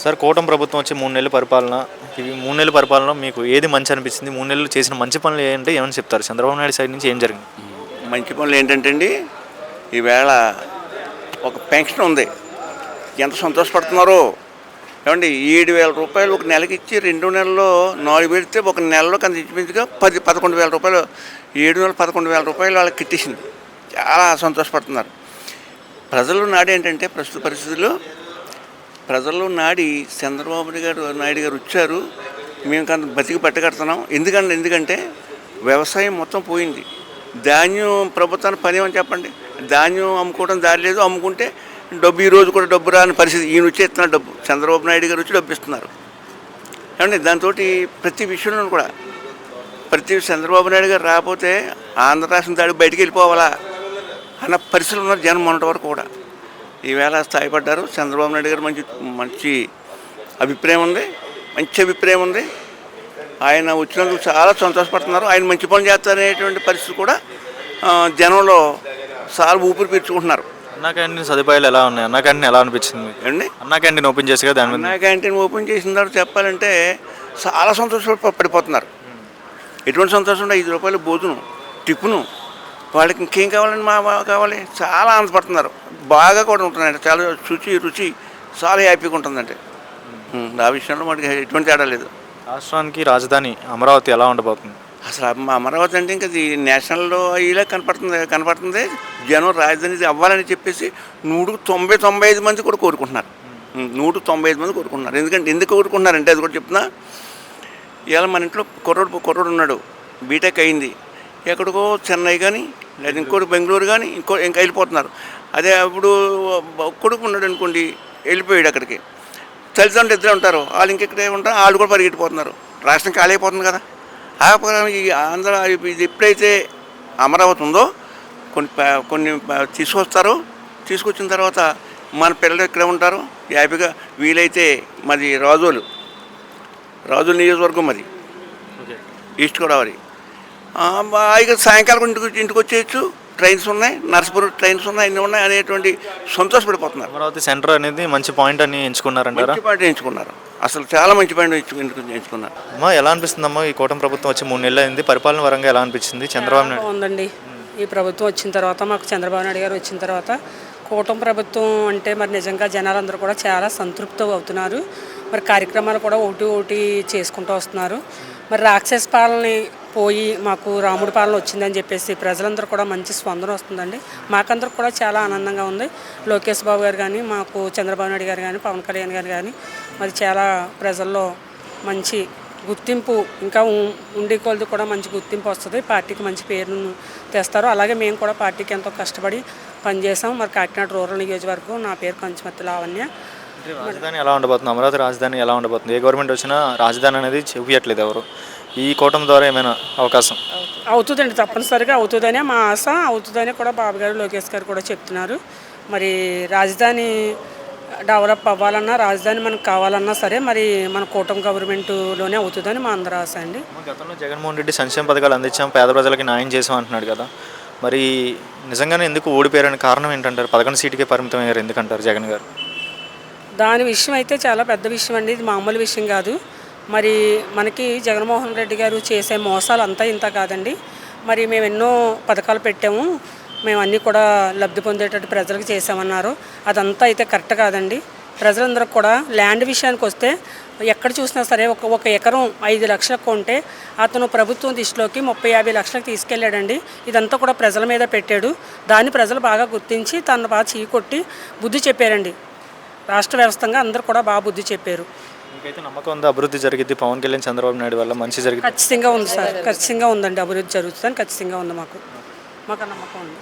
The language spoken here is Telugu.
సార్ కూటమి ప్రభుత్వం వచ్చి మూడు నెలల పరిపాలన ఇవి మూడు నెలల పరిపాలన మీకు ఏది మంచి అనిపించింది మూడు నెలలు చేసిన మంచి పనులు ఏంటంటే ఏమని చెప్తారు? చంద్రబాబు నాయుడు సైడ్ నుంచి ఏం జరిగింది? మంచి పనులు ఏంటంటే అండి ఈవేళ ఒక పెన్షన్ ఉంది. ఎంత సంతోషపడుతున్నారో? ఏమండి ఏడు వేల రూపాయలు ఒక నెలకి ఇచ్చి రెండు నెలల్లో నాలుగు పెడితే ఒక నెలలో కంత ఇంచుమించుగా పది పదకొండు వేల రూపాయలు ఏడు నెలలు పదకొండు వేల రూపాయలు వాళ్ళకి కిట్టేసింది. చాలా సంతోషపడుతున్నారు. ప్రజలు నాడు ఏంటంటే ప్రస్తుత పరిస్థితుల్లో ప్రజల్లో నాడి చంద్రబాబు గారు నాయుడు గారు వచ్చారు. మేము కొంత బతికి పట్టగడుతున్నాం. ఎందుకంటే ఎందుకంటే వ్యవసాయం మొత్తం పోయింది. ధాన్యం ప్రభుత్వానికి పని ఏమని చెప్పండి? ధాన్యం అమ్ముకోవడం దారి లేదు. అమ్ముకుంటే డబ్బు ఈ రోజు కూడా డబ్బు రాని పరిస్థితి. ఈయన వచ్చి ఇస్తున్నారు డబ్బు చంద్రబాబు నాయుడు గారు వచ్చి డబ్బు ఇస్తున్నారు. ఏమండి? దాంతో ప్రతి విషయంలో కూడా ప్రతి చంద్రబాబు నాయుడు గారు రాకపోతే ఆంధ్ర రాష్ట్రం దాడి బయటికి వెళ్ళిపోవాలా? అన్న పరిస్థితులు ఉన్నారు జనం మొన్నటి వరకు కూడా. ఈవేళ స్థాయిపడ్డారు. చంద్రబాబు నాయుడు గారు మంచి మంచి అభిప్రాయం ఉంది. మంచి అభిప్రాయం ఉంది. ఆయన వచ్చినందుకు చాలా సంతోషపడుతున్నారు. ఆయన మంచి పనులు చేస్తారనేటువంటి పరిస్థితి కూడా జనంలో చాలా ఊపిరి పీల్చుకుంటున్నారు. అన్నా క్యాంటీన్ సదుపాయాలు ఎలా ఉన్నాయి? అన్నా క్యాంటీన్ ఎలా అనిపించింది ఏమండి అన్నా క్యాంటీన్ ఓపెన్ చేసి కదా దాని మీద? అన్నా క్యాంటీన్ ఓపెన్ చేసిన తర్వాత చెప్పాలంటే చాలా సంతోష పడిపోతున్నారు. ఎటువంటి సంతోషం ఐదు రూపాయలు భోజనం టిఫిను వాళ్ళకి ఇంకేం కావాలండి మా కావాలి? చాలా ఆనందపడుతున్నారు. బాగా కూడా ఉంటున్నాయండి చాలా శుచి రుచి చాలా హ్యాపీగా ఉంటుందండి ఆ విషయంలో మనకి ఎటువంటి తేడా లేదు. రాష్ట్రానికి రాజధాని అమరావతి ఎలా ఉండబోతుంది? అసలు అమరావతి అంటే ఇంకా నేషనల్లో ఇలా కనపడుతుంది కనపడుతుంది. జనం రాజధాని అవ్వాలని చెప్పేసి నూటికి తొంభై తొంభై ఐదు మంది కూడా కోరుకుంటున్నారు. ఉం, నూటికి తొంభై ఐదు మంది కోరుకుంటున్నారు. ఎందుకంటే ఎందుకు కోరుకుంటున్నారంటే అది కూడా చెప్తున్నా. ఇవాళ మన ఇంట్లో కుర్రోడు కుర్రోడు ఉన్నాడు. బీటెక్ అయింది. ఎక్కడికో చెన్నై కానీ లేదా ఇంకోటి బెంగళూరు కానీ ఇంకో ఇంకా వెళ్ళిపోతున్నారు. అదే అప్పుడు కొడుకు ఉన్నాడు అనుకోండి వెళ్ళిపోయాడు అక్కడికి. తల్లిదండ్రులు ఇద్దరు ఉంటారు. వాళ్ళు ఇంకెక్కడే ఉంటారు వాళ్ళు కూడా పరిగెట్టిపోతున్నారు. రాష్ట్రం ఖాళీ అయిపోతుంది కదా. ఆపరం ఈ ఆంధ్ర ఇది ఎప్పుడైతే అమరావతి ఉందో కొన్ని కొన్ని తీసుకొస్తారు. తీసుకొచ్చిన తర్వాత మన పిల్లలు ఇక్కడే ఉంటారు. హ్యాపీగా వీలైతే మాది రాజోలు. రాజోలు నియోజకవర్గం మాది ఈస్ట్ గోదావరి. ఆ, ఇక సాయంకాలం ఇంటికి ఇంటికి వచ్చేయచ్చు. ట్రైన్స్ ఉన్నాయి నర్సపురం ట్రైన్స్ ఉన్నాయి అన్నీ ఉన్నాయి అనేటువంటి సంతోషపడిపోతున్నారు. అమరావతి సెంటర్ అనేది మంచి పాయింట్ అని ఎంచుకున్నారంటారా? మంచి పాయింట్ ఎంచుకున్నారు. అసలు చాలా మంచి పాయింట్ ఎంచు- ఎంచుకు- ఎంచుకున్నారు. అమ్మా ఎలా అనిపిస్తుందమ్మా ఈ కూటమి ప్రభుత్వం వచ్చి మూడు నెలలు అయింది? పరిపాలన పరంగా ఎలా అనిపించింది? చంద్రబాబు నాయుడు ఉందండి ఈ ప్రభుత్వం వచ్చిన తర్వాత మాకు చంద్రబాబు నాయుడు గారు వచ్చిన తర్వాత కూటమి ప్రభుత్వం అంటే మరి నిజంగా జనాలందరూ కూడా చాలా సంతృప్తి అవుతున్నారు. మరి కార్యక్రమాలు కూడా ఒకటి ఒకటి చేసుకుంటూ వస్తున్నారు. మరి రాక్షస పాలనని పోయి మాకు రాముడి పాలన వచ్చిందని చెప్పేసి ప్రజలందరూ కూడా మంచి స్పందన వస్తుందండి. మాకందరూ కూడా చాలా ఆనందంగా ఉంది. లోకేష్ బాబు గారు కానీ మాకు చంద్రబాబు నాయుడు గారు కానీ పవన్ కళ్యాణ్ గారు కానీ మరి చాలా ప్రజల్లో మంచి గుర్తింపు ఇంకా ఉండే కొలది కూడా మంచి గుర్తింపు వస్తుంది. పార్టీకి మంచి పేరును తెస్తారు. అలాగే మేము కూడా పార్టీకి ఎంతో కష్టపడి పనిచేసాం. మరి కాకినాడ రూరల్ నియోజకవర్గం నా పేరు కంచిమత్తి లావణ్య. రాజధాని ఎలా ఉండబోతుంది? అమరావతి రాజధాని ఎలా ఉండబోతుంది? ఏ గవర్నమెంట్ వచ్చినా రాజధాని అనేది చూపించట్లేదు ఎవరు. ఈ కూటమి ద్వారా ఏమైనా అవకాశం? అవుతుందండి తప్పనిసరిగా అవుతుందనే మా ఆశ. అవుతుందనే కూడా బాబు గారు లోకేష్ గారు కూడా చెప్తున్నారు. మరి రాజధాని డెవలప్ అవ్వాలన్నా రాజధాని మనకు కావాలన్నా సరే మరి మన కూటమి గవర్నమెంట్లోనే అవుతుందని మా అందరి ఆశ అండి. గతంలో జగన్మోహన్ రెడ్డి సంక్షేమ పథకాలు అందించాం పేద ప్రజలకి న్యాయం చేసాం అంటున్నాడు కదా. మరి నిజంగానే ఎందుకు ఓడిపోయారని కారణం ఏంటంటారు? పదకొండు సీటుకే పరిమితం అయ్యారు ఎందుకంటారు జగన్ గారు? దాని విషయం అయితే చాలా పెద్ద విషయం అండి. ఇది మామూలు విషయం కాదు. మరి మనకి జగన్మోహన్ రెడ్డి గారు చేసే మోసాలు అంతా ఇంత కాదండి. మరి మేము ఎన్నో పథకాలు పెట్టాము. మేము అన్నీ కూడా లబ్ధి పొందేటట్టు ప్రజలకు చేసామన్నారు అదంతా అయితే కరెక్ట్ కాదండి. ప్రజలందరూ కూడా ల్యాండ్ విషయానికి వస్తే ఎక్కడ చూసినా సరే ఒక ఒక ఎకరం ఐదు లక్షలకు ఉంటే అతను ప్రభుత్వం దృష్టిలోకి ముప్పై యాభై లక్షలకు తీసుకెళ్ళాడండి. ఇదంతా కూడా ప్రజల మీద పెట్టాడు. దాన్ని ప్రజలు బాగా గుర్తించి తను బాగా చీకొట్టి బుద్ధి చెప్పారండి. రాష్ట్ర వ్యవస్థంగా అందరూ కూడా బాగా బుద్ధి చెప్పారు. మీకైతే నమ్మకం ఉంది అభివృద్ధి జరిగింది పవన్ కళ్యాణ్ చంద్రబాబు నాయుడు వల్ల మంచి జరిగింది ఖచ్చితంగా ఉంది సార్. ఖచ్చితంగా ఉందండి అభివృద్ధి జరుగుతుందని ఖచ్చితంగా ఉంది మాకు. మాకు నమ్మకం ఉంది.